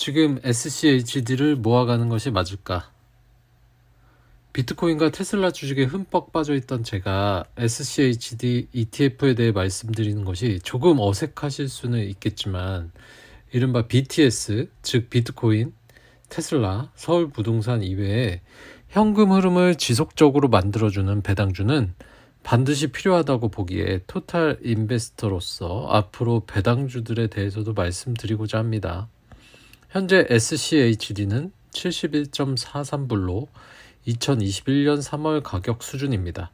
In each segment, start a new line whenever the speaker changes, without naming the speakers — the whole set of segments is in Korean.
지금 SCHD를 모아가는 것이 맞을까? 비트코인과 테슬라 주식에 흠뻑 빠져 있던 제가 SCHD ETF에 대해 말씀드리는 것이 조금 어색하실 수는 있겠지만 이른바 BTS 즉 비트코인, 테슬라, 서울 부동산 이외에 현금 흐름을 지속적으로 만들어주는 배당주는 반드시 필요하다고 보기에 토탈 인베스터로서 앞으로 배당주들에 대해서도 말씀드리고자 합니다. 현재 SCHD는 71.43불로 2021년 3월 가격 수준입니다.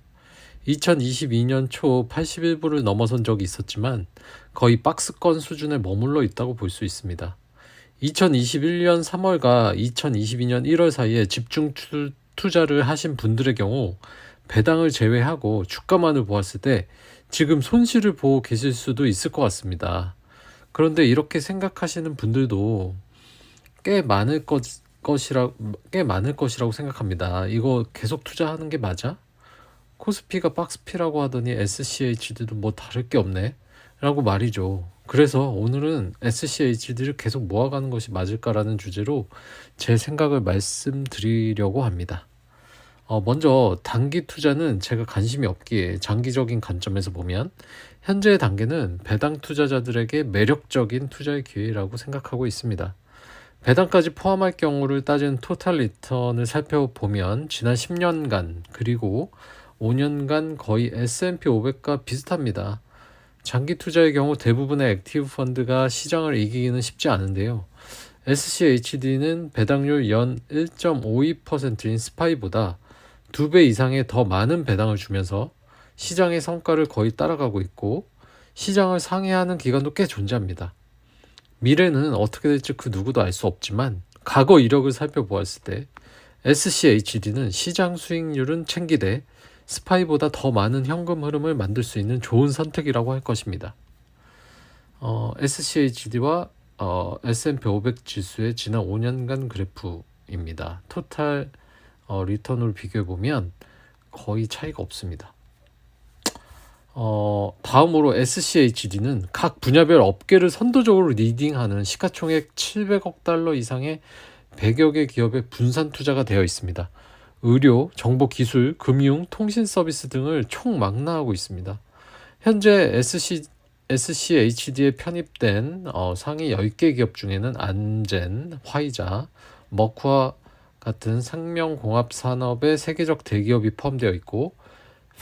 2022년 초 81불을 넘어선 적이 있었지만 거의 박스권 수준에 머물러 있다고 볼 수 있습니다. 2021년 3월과 2022년 1월 사이에 집중 투- 투자를 하신 분들의 경우 배당을 제외하고 주가만을 보았을 때 지금 손실을 보고 계실 수도 있을 것 같습니다. 그런데 이렇게 생각하시는 분들도 꽤 많을 것, 것이라 꽤 많을 것이라고 생각합니다. 이거 계속 투자하는 게 맞아? 코스피가 박스피라고 하더니 SCHD도 뭐 다를 게 없네. 라고 말이죠. 그래서 오늘은 SCHD를 계속 모아가는 것이 맞을까라는 주제로 제 생각을 말씀드리려고 합니다. 어, 먼저 단기 투자는 제가 관심이 없기에 장기적인 관점에서 보면 현재 단계는 배당 투자자들에게 매력적인 투자의 기회라고 생각하고 있습니다. 배당까지 포함할 경우를 따진 토탈 리턴을 살펴보면 지난 10년간 그리고 5년간 거의 S&P 500과 비슷합니다. 장기 투자의 경우 대부분의 액티브 펀드가 시장을 이기기는 쉽지 않은데요. SCHD는 배당률 연 1.52%인 스파이보다 두배 이상의 더 많은 배당을 주면서 시장의 성과를 거의 따라가고 있고 시장을 상회하는 기간도 꽤 존재합니다. 미래는 어떻게 될지 그 누구도 알 수 없지만 과거 이력을 살펴보았을 때 SCHD는 시장 수익률은 챙기되 스파이보다 더 많은 현금 흐름을 만들 수 있는 좋은 선택이라고 할 것입니다. 어, SCHD와 어, S&P 500 지수의 지난 5년간 그래프입니다. 토탈 어, 리턴으로 비교해 보면 거의 차이가 없습니다. 어, 다음으로 SCHD는 각 분야별 업계를 선도적으로 리딩하는 시가총액 700억 달러 이상의 100여 개 기업의 분산 투자가 되어 있습니다. 의료, 정보 기술, 금융, 통신 서비스 등을 총망라하고 있습니다. 현재 SC, SCHD에 편입된 어, 상위 10개 기업 중에는 안젠, 화이자, 머쿠아 같은 생명공업 산업의 세계적 대기업이 포함되어 있고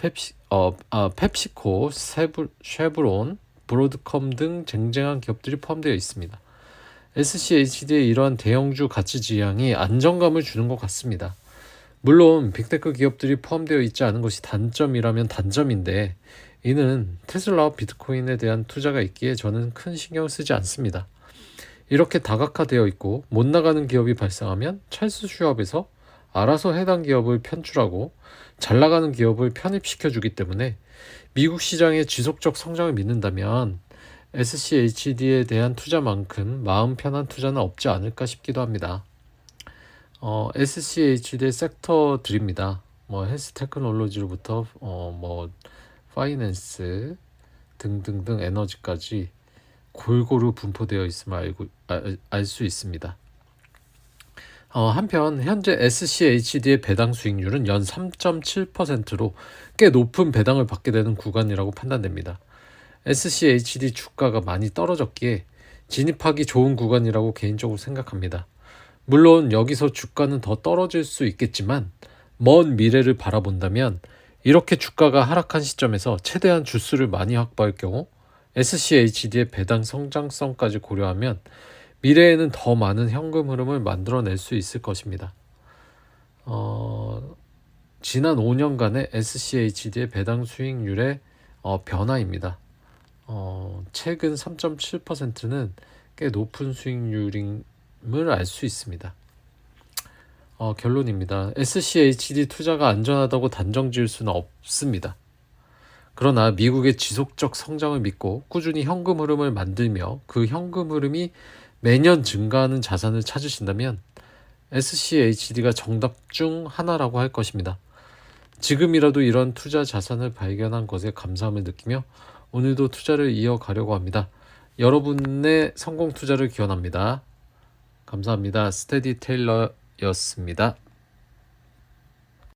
펩시, 어, 아, 펩시코, 세브, 쉐브론, 브로드컴 등 쟁쟁한 기업들이 포함되어 있습니다. SCHD의 이러한 대형주 가치 지향이 안정감을 주는 것 같습니다. 물론 빅테크 기업들이 포함되어 있지 않은 것이 단점이라면 단점인데 이는 테슬라와 비트코인에 대한 투자가 있기에 저는 큰 신경 쓰지 않습니다. 이렇게 다각화되어 있고 못 나가는 기업이 발생하면 찰스 슈업에서 알아서 해당 기업을 편출하고 잘 나가는 기업을 편입시켜 주기 때문에 미국 시장의 지속적 성장을 믿는다면 SCHD에 대한 투자만큼 마음 편한 투자는 없지 않을까 싶기도 합니다. 어, SCHD의 섹터들입니다. 뭐 헬스 테크놀로지로부터 어, 뭐 파이낸스 등등등 에너지까지 골고루 분포되어 있음을 알고 알 수 있습니다. 어, 한편 현재 SCHD의 배당 수익률은 연 3.7%로 꽤 높은 배당을 받게 되는 구간이라고 판단됩니다. SCHD 주가가 많이 떨어졌기에 진입하기 좋은 구간이라고 개인적으로 생각합니다. 물론 여기서 주가는 더 떨어질 수 있겠지만 먼 미래를 바라본다면 이렇게 주가가 하락한 시점에서 최대한 주수를 많이 확보할 경우 SCHD의 배당 성장성까지 고려하면 미래에는 더 많은 현금 흐름을 만들어낼 수 있을 것입니다. 어, 지난 5년간의 SCHD의 배당 수익률의 어, 변화입니다. 어, 최근 3.7%는 꽤 높은 수익률임을 알 수 있습니다. 어, 결론입니다. SCHD 투자가 안전하다고 단정 지을 수는 없습니다. 그러나 미국의 지속적 성장을 믿고 꾸준히 현금 흐름을 만들며 그 현금 흐름이 매년 증가하는 자산을 찾으신다면 SCHD가 정답 중 하나라고 할 것입니다. 지금이라도 이런 투자 자산을 발견한 것에 감사함을 느끼며 오늘도 투자를 이어가려고 합니다. 여러분의 성공 투자를 기원합니다. 감사합니다. 스테디 테일러였습니다.